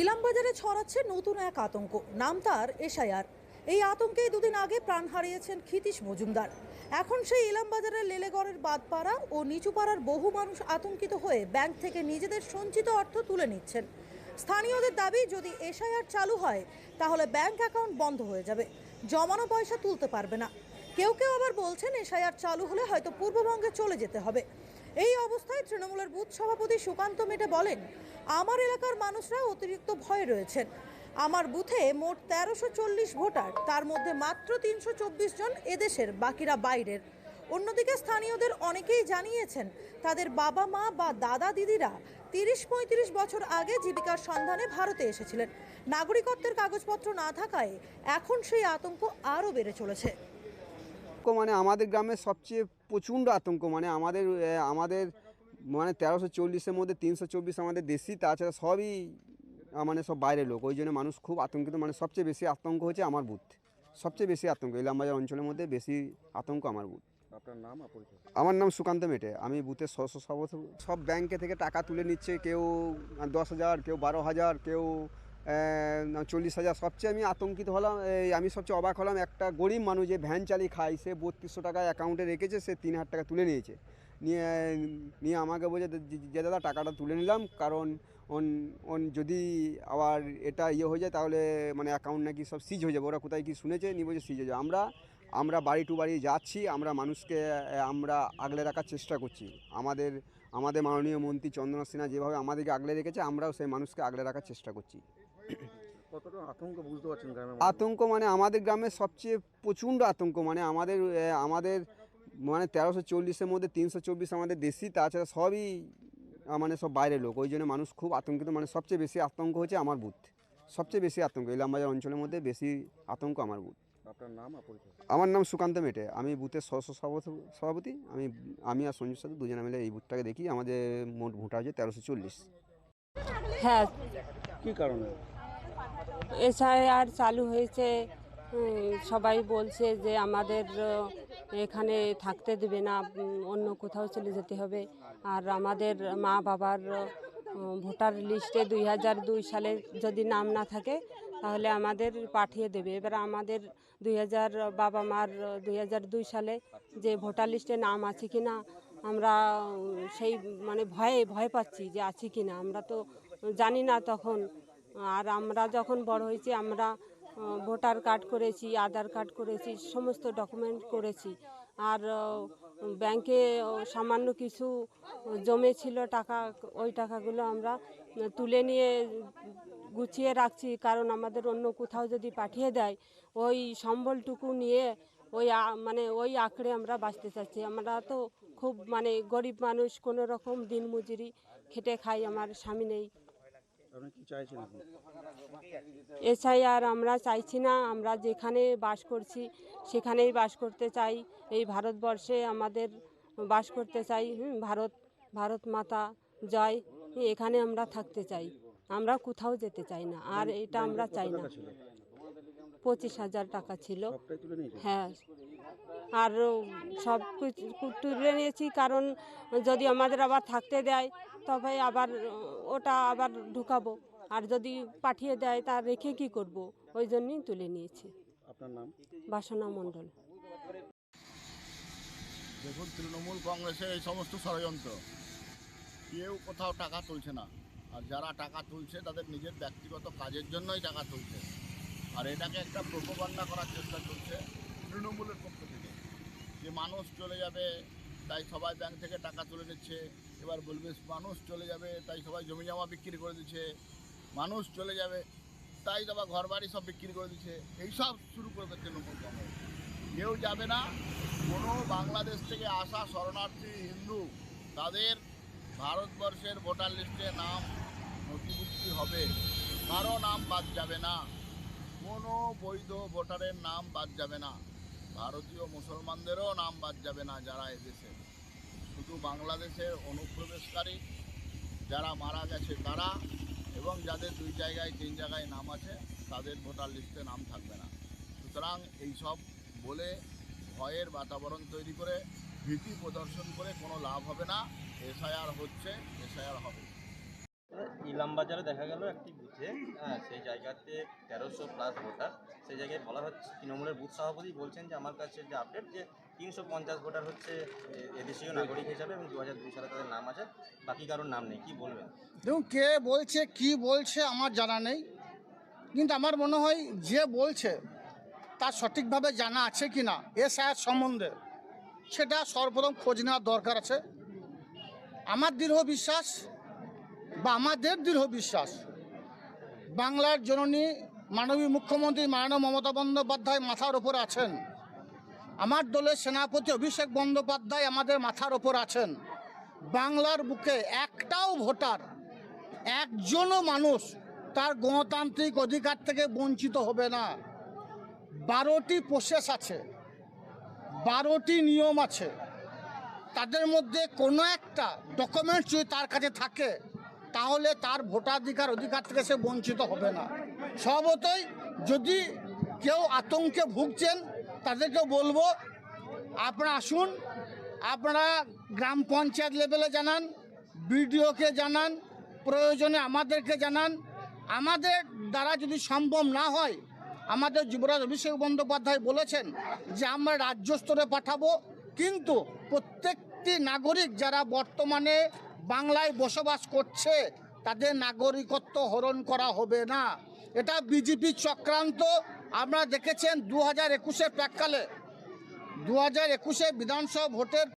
ইলামবাজারে ছড়াচ্ছে নতুন এক আতঙ্ক। নাম তার এশায়ার এই আতঙ্কেই দুদিন আগে প্রাণ হারিয়েছেন ক্ষিতীশ মজুমদার। এখন সেই ইলামবাজারের লেলেগড়ের বাদপাড়া ও নিচুপাড়ার বহু মানুষ আতঙ্কিত হয়ে ব্যাংক থেকে নিজেদের সঞ্চিত অর্থ তুলে নিচ্ছেন। স্থানীয়দের দাবি, যদি এশায়ার চালু হয়, তাহলে ব্যাংক অ্যাকাউন্ট বন্ধ হয়ে যাবে। জমানো পয়সা তুলতে পারবে না। কেউ কেউ আবার বলছেন এশায়ার চালু হলে হয়তো পূর্ববঙ্গে চলে যেতে হবে। এই অবস্থায় তৃণমূলের বুথ সভাপতি সুকান্ত মেটে বলেন, আমার এলাকার মানুষরা অতিরিক্ত ভয়ে রয়েছেন। আমার বুথে মোট তেরোশো চল্লিশ ভোটার, তার মধ্যে মাত্র তিনশো চব্বিশ জন এদেশের, বাকিরা বাইরের। অন্যদিকে স্থানীয়দের অনেকেই জানিয়েছেন, তাদের বাবা মা বা দাদা দিদিরা তিরিশ পঁয়ত্রিশ বছর আগে জীবিকার সন্ধানে ভারতে এসেছিলেন। নাগরিকত্বের কাগজপত্র না থাকায় এখন সেই আতঙ্ক আরও বেড়ে চলেছে। মানে আমাদের গ্রামের সবচেয়ে প্রচণ্ড আতঙ্ক মানে আমাদের আমাদের মানে তেরোশো চল্লিশের মধ্যে তিনশো চব্বিশ আমাদের দেশি তাছাড়া সবই মানে সব বাইরের লোক। ওই জন্য মানুষ খুব আতঙ্কিত মানে সবচেয়ে বেশি আতঙ্ক হচ্ছে আমার বুথ। সবচেয়ে বেশি আতঙ্ক ইলামবাজার অঞ্চলের মধ্যে বেশি আতঙ্ক আমার বুথ। আপনার নাম আমার নাম সুকান্ত মেটে। আমি বুথের সদস্য সব ব্যাংকে থেকে টাকা তুলে নিচ্ছে কেউ দশ হাজার কেউ বারো হাজার কেউ চল্লিশ হাজার। সবচেয়ে আমি আতঙ্কিত হলাম আমি সবচেয়ে অবাক হলাম, একটা গরিব মানুষ যে ভ্যান চালিয়ে খায়, সে বত্রিশশো টাকা অ্যাকাউন্টে রেখেছে, সে তিন হাজার টাকা তুলে নিয়েছে। নিয়ে নিয়ে আমাকে বলছে যে- দাদা, টাকাটা তুলে নিলাম, কারণ অন অন যদি আবার এটা ইয়ে হয়ে যায়, তাহলে মানে অ্যাকাউন্ট নাকি সব সিজ হয়ে যাবে। ওরা কোথায় কি শুনেছে, নিয়ে বলছে সিজ হয়ে যাবে। আমরা আমরা বাড়ি টু বাড়ি যাচ্ছি, আমরা মানুষকে আমরা আগলে রাখার চেষ্টা করছি। আমাদের আমাদের মাননীয় মন্ত্রী চন্দ্রনাথ সিনহা যেভাবে আমাদেরকে আগলে রেখেছে, আমরাও সেই মানুষকে আগলে রাখার চেষ্টা করছি। আতঙ্ক মানে আমাদের গ্রামে সবচেয়ে প্রচণ্ড আতঙ্ক মানে আমাদের আমাদের মানে তেরোশো চল্লিশের মধ্যে তিনশো চব্বিশ আমাদের দেশি তাছাড়া সবই মানে সব বাইরের লোক। ওই জন্য মানুষ খুব আতঙ্কিত মানে সবচেয়ে বেশি আতঙ্ক হচ্ছে আমার বুথ। সবচেয়ে বেশি আতঙ্ক ইলামবাজার অঞ্চলের মধ্যে বেশি আতঙ্ক আমার বুথ। আপনার নাম আমার নাম সুকান্ত মেটে। আমি বুথের সদস্য সভাপতি। আমি আমি আর সঞ্জুর সাথে দুজনে মিলে এই বুথটাকে দেখি। আমাদের মোট ভোটার হচ্ছে তেরোশো চল্লিশ। হ্যাঁ। কি কারণে? এসআইআর চালু হয়েছে সবাই বলছে যে আমাদের এখানে থাকতে দেবে না অন্য কোথাও চলে যেতে হবে। আর আমাদের মা বাবার ভোটার লিস্টে দুই হাজার দুই সালে যদি নাম না থাকে, তাহলে আমাদের পাঠিয়ে দেবে। এবার আমাদের দুই হাজার বাবা মার দুই হাজার দুই সালে যে ভোটার লিস্টে নাম আছে কি না আমরা সেই মানে ভয়ে, ভয় পাচ্ছি যে আছে কি না আমরা তো জানি না তখন আর আমরা যখন বড় হয়েছি, আমরা ভোটার কার্ড করেছি, আধার কার্ড করেছি, সমস্ত ডকুমেন্ট করেছি। আর ব্যাংকে সামান্য কিছু জমে ছিল টাকা, ওই টাকাগুলো আমরা তুলে নিয়ে গুছিয়ে রাখছি। কারণ আমাদের অন্য কোথাও যদি পাঠিয়ে দেয়, ওই সম্বলটুকু নিয়ে ওই মানে ওই আঁকড়ে আমরা বাঁচতে চাচ্ছি। আমরা তো খুব মানে গরিব মানুষ, কোনো রকম দিন মজুরি খেটে খাই, আমার স্বামী নেই। এসআইআর আমরা চাইছি না আমরা যেখানে বাস করছি সেখানেই বাস করতে চাই। এই ভারতবর্ষে আমাদের বাস করতে চাই হুম, ভারত ভারত মাতা জয় এখানে আমরা থাকতে চাই। আমরা কোথাও যেতে চাই না আর এটা আমরা চাই না। পঁচিশ হাজার টাকা ছিল। হ্যাঁ। আর সব কিছু তুলে নিয়েছি। কারণ যদি আমাদের আবার থাকতে দেয় তবে আবার ওটা আবার ঢুকাবো। আর যদি পাঠিয়ে দেয় তা রেখে কি করব? ওই জন্যই তুলে নিয়েছি। আপনার নাম? বাসনা মণ্ডল। দেখুন তৃণমূল কংগ্রেসের এই সমস্ত ষড়যন্ত্র কেউ কোথাও টাকা তুলছে না। আর যারা টাকা তুলছে তাদের নিজের ব্যক্তিগত কাজের জন্যই টাকা তুলছে। আর এটাকে একটা প্রোপগান্ডা করার চেষ্টা চলছে। তৃণমূলের পক্ষ থেকে যে মানুষ চলে যাবে, তাই সবাই ব্যাংক থেকে টাকা তুলে নিচ্ছে। এবার বলবে, মানুষ চলে যাবে, তাই সবাই জমি জমা বিক্রি করে দিচ্ছে। মানুষ চলে যাবে, তাই আবার ঘর বাড়ি সব বিক্রি করে দিচ্ছে। এইসব শুরু করবে তৃণমূল কংগ্রেস। কেউ যাবে না। কোনো বাংলাদেশ থেকে আসা শরণার্থী হিন্দু, তাদের ভারতবর্ষের ভোটার লিস্টে নাম নথিভুক্তি হবে। কারও নাম বাদ যাবে না। কোনো বৈধ ভোটারের নাম বাদ যাবে না। ভারতীয় মুসলমানদেরও নাম বাদ যাবে না যারা এদেশে। শুধু বাংলাদেশের অনুপ্রবেশকারী যারা মারা গেছে তারা এবং যাদের দুই জায়গায়, তিন জায়গায় নাম আছে, তাদের ভোটার লিস্টে নাম থাকবে না। সুতরাং এইসব বলে ভয়ের বাতাবরণ তৈরি করে ভীতি প্রদর্শন করে কোনো লাভ হবে না। এসআইআর হচ্ছে, এসআইআর হবে। ইলামবাজারে দেখা গেল একটি বুথে হ্যাঁ সেই জায়গাতে তেরোশো প্লাস ভোটার সেই জায়গায় বলা হচ্ছে, তৃণমূলের বুথ সভাপতি বলছেন যে, আমার কাছে যে আপডেট যে তিনশো পঞ্চাশ ভোটার হচ্ছে এদেশীয় নাগরিক হিসাবে এবং দু হাজার দুই সালে তাদের নাম আছে, বাকি কারোর নাম নেই। কি বলবেন? দেখুন, কে বলছে, কি বলছে আমার জানা নেই। কিন্তু আমার মনে হয় যে বলছে, তার সঠিকভাবে জানা আছে কি না এ সাহেব সম্বন্ধে, সেটা সর্বপ্রথম খোঁজ নেওয়ার দরকার আছে। আমার দৃঢ় বিশ্বাস বা আমাদের দৃঢ় বিশ্বাস। বাংলার জননী মাননীয় মুখ্যমন্ত্রী মাননীয় মমতা বন্দ্যোপাধ্যায় মাথার ওপর আছেন। আমার দলের সেনাপতি অভিষেক বন্দ্যোপাধ্যায় আমাদের মাথার ওপর আছেন। বাংলার বুকে একটাও ভোটার, একজনও মানুষ তার গণতান্ত্রিক অধিকার থেকে বঞ্চিত হবে না। বারোটি প্রসেস আছে, বারোটি নিয়ম আছে। তাদের মধ্যে কোনো একটা ডকুমেন্টস যদি তার কাছে থাকে তাহলে তার ভোটাধিকার অধিকার থেকে সে বঞ্চিত হবে না। স্বভাবতই যদি কেউ আতঙ্কে ভুগছেন তাদেরকে বলব, আপনারা আসুন, আপনারা গ্রাম পঞ্চায়েত লেভেলে জানান, বিডিওকে জানান, প্রয়োজনে আমাদেরকে জানান। আমাদের দ্বারা যদি সম্ভব না হয়, আমাদের যুবরাজ অভিষেক বন্দ্যোপাধ্যায় বলেছেন যে, আমরা রাজ্য স্তরে পাঠাবো, কিন্তু প্রত্যেকটি নাগরিক যারা বর্তমানে বাংলায় বসবাস করছে, তাদের নাগরিকত্ব হরণ করা হবে না। এটা বিজেপি চক্রান্ত। আমরা দেখেছেন দু হাজার একুশে প্রাককালে দু হাজার একুশে বিধানসভা ভোটের